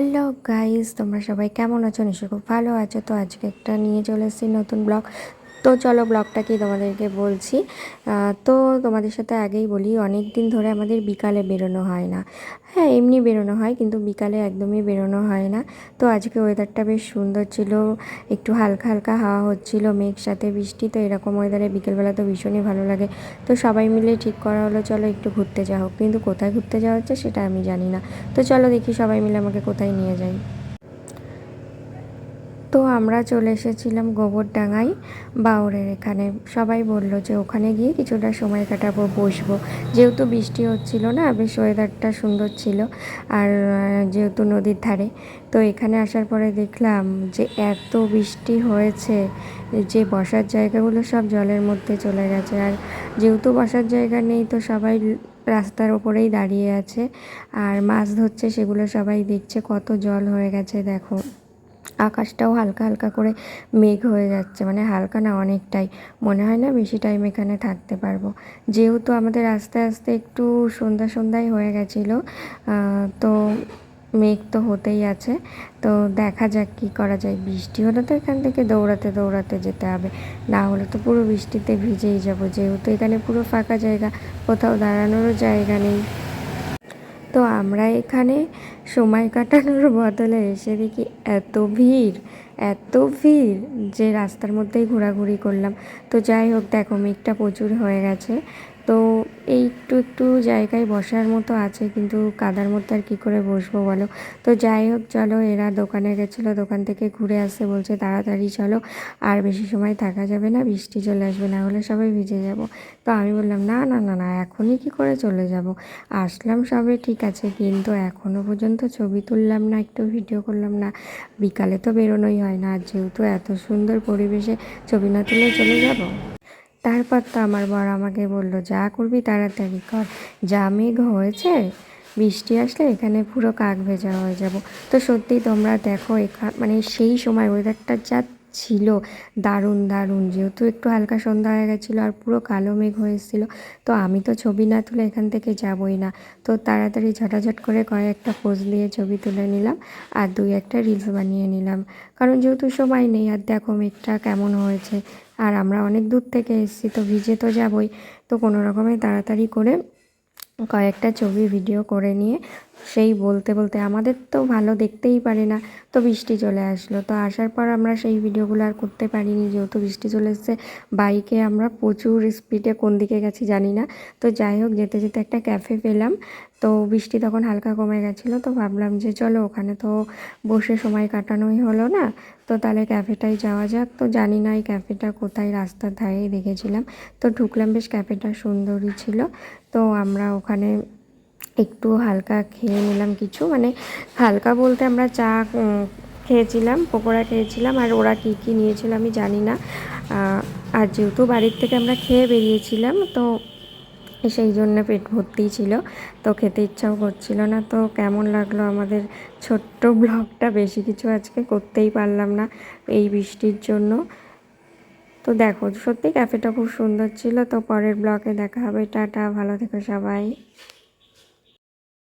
Hello guys, তোমরা সবাই কেমন আছো? নিশ্চয়ই খুব ভালো আছো। তো আজকে একটা নিয়ে চলে এসেছি নতুন ব্লগ। তো চলো ব্লগটা কি তোমাদেরকে বলছি তো তোমাদের সাথে আগেই বলি অনেক দিন ধরে আমাদের বিকালে বেরোনো হয় না। হ্যাঁ এমনি বেরোনো হয়, কিন্তু বিকালে একদমই বেরোনো হয় না। তো আজকে ওয়েদারটা বেশ সুন্দর ছিল, একটু হালকা হালকা হাওয়া হচ্ছিল, মেঘ সাথে বৃষ্টি, তো এরকম ওয়েদারে বিকেলবেলা তো ভীষণই ভালো লাগে। তো সবাই মিলে ঠিক করা হলো, চলো একটু ঘুরতে যাওয়া হোক। কিন্তু কোথায় ঘুরতে যাওয়া হচ্ছে সেটা আমি জানি না। তো চলো দেখি সবাই মিলে আমাকে কোথায় নিয়ে যায়। তো আমরা চলে এসেছিলাম গোবরডাঙ্গায় বাউরের এখানে। সবাই বলল যে ওখানে গিয়ে কিছুটা সময় কাটাবো, বসবো। যেহেতু বৃষ্টি হচ্ছিল না, বেশ ওয়েদারটা সুন্দর ছিল। আর যেহেতু নদীর ধারে, তো এখানে আসার পরে দেখলাম যে এত বৃষ্টি হয়েছে যে বসার জায়গাগুলো সব জলের মধ্যে চলে গেছে। আর যেহেতু বসার জায়গা নেই, তো সবাই রাস্তার ওপরেই দাঁড়িয়ে আছে। আর মাছ ধরছে, সেগুলো সবাই দেখছে। কত জল হয়ে গেছে, দেখো। আকাশটাও হালকা হালকা করে মেঘ হয়ে যাচ্ছে মানে হালকা না অনেকটাই। মনে হয় না বেশি টাইম এখানে থাকতে পারব। যেহেতু আমাদের আস্তে আস্তে একটু সন্ধ্যা সন্ধ্যায় হয়ে গেছিল তো মেঘ তো হতেই আছে। তো দেখা যাক কী করা যায়। বৃষ্টি হলে তো এখান থেকে দৌড়াতে দৌড়াতে যেতে হবে। না হলে তো পুরো বৃষ্টিতে ভিজেই যাব। যেহেতু এখানে পুরো ফাঁকা জায়গা, কোথাও দাঁড়ানোরও জায়গা নেই। তো আমরা এখানে সময় কাটানোর বদলে এসে দেখি এত ভিড় এত ভিড় যে রাস্তার মধ্যেই ঘোরাঘুরি করলাম। তো যাই হোক, দেখো মেঘটা প্রচুর হয়ে গেছে। তো এই একটু একটু জায়গায় বসার মতো আছে, কিন্তু কাদার মধ্যে আর কী করে বসবো বলো? তো যাই হোক, চলো, এরা দোকানে গেছিল, দোকান থেকে ঘুরে আসছে বলছে তাড়াতাড়ি চলো, আর বেশি সময় থাকা যাবে না, বৃষ্টি চলে আসবে, না হলে সবাই ভিজে যাব। তো আমি বললাম, না না না না, এখনই কি করে চলে যাব? আসলাম সবে, ঠিক আছে, কিন্তু এখনও পর্যন্ত ছবি তুললাম না, একটু ভিডিও করলাম না। বিকালে তো বেরোনোই হয় না, আর যেহেতু এত সুন্দর পরিবেশে ছবি না তুলে চলে যাব তারপর তো আমার বর আমাকে বলল, যা করবি তাড়াতাড়ি কর। যা মেঘ হয়েছে, বৃষ্টি আসলে এখানে পুরো কাক ভেজা হয়ে যাব। তো সত্যি তোমরা দেখো এখান মানে সেই সময় ওয়েদারটা যা ছিল। দারুণ দারুণ। যেহেতু একটু হালকা সন্ধ্যা হয়ে গেছিল আর পুরো কালো মেঘ হয়ে এসেছিল, তো আমি তো ছবি না তুলে এখান থেকে যাবই না। তো তাড়াতাড়ি ঝটাঝট করে কয়েকটা পোজ দিয়ে ছবি তুলে নিলাম আর দুই একটা রিলস বানিয়ে নিলাম। কারণ যেহেতু সময় নেই আর দেখো মেঘটা কেমন হয়েছে, আর আমরা অনেক দূর থেকে এসেছি, তো ভিজে তো যাবই। তো কোনো রকমে তাড়াতাড়ি করে কয়েকটা ছবি ভিডিও করে নিয়ে সেই বলতে বলতে আমাদের তো ভালো দেখতেই পারে না, তো বৃষ্টি চলে আসলো। তো আসার পর আমরা সেই ভিডিওগুলো আর করতে পারিনি, যেহেতু বৃষ্টি চলে এসেছে, বাইকে আমরা প্রচুর স্পিডে কোন দিকে গেছি জানি না। তো যাই হোক, যেতে যেতে একটা ক্যাফে পেলাম, তো বৃষ্টি তখন হালকা কমে গেছিল, তো ভাবলাম যে চলো ওখানে তো বসে সময় কাটানোই হলো না, তো তাহলে ক্যাফেটাই যাওয়া যাক। তো জানি না এই ক্যাফেটা কোথায়, রাস্তার ধারেই দেখেছিলাম, তো ঢুকলাম, বেশ ক্যাফেটা সুন্দরই ছিল। তো আমরা ওখানে একটু হালকা খেয়ে নিলাম কিছু। মানে হালকা বলতে আমরা চা খেয়েছিলাম, পকোড়া খেয়েছিলাম। আর ওরা কী কী নিয়েছিল আমি জানি না। আর যেহেতু বাড়ির থেকে আমরা খেয়ে বেরিয়েছিলাম, তো সেই জন্য পেট ভর্তিই ছিল। তো খেতে ইচ্ছাও করছিল না। তো কেমন লাগল আমাদের ছোট্ট ব্লগটা? বেশি কিছু আজকে করতেই পারলাম না এই বৃষ্টির জন্য। তো দেখো, সত্যি ক্যাফেটা খুব সুন্দর ছিল। তো পরের ব্লগে দেখা হবে। টাটা, ভালো থেকো সবাই।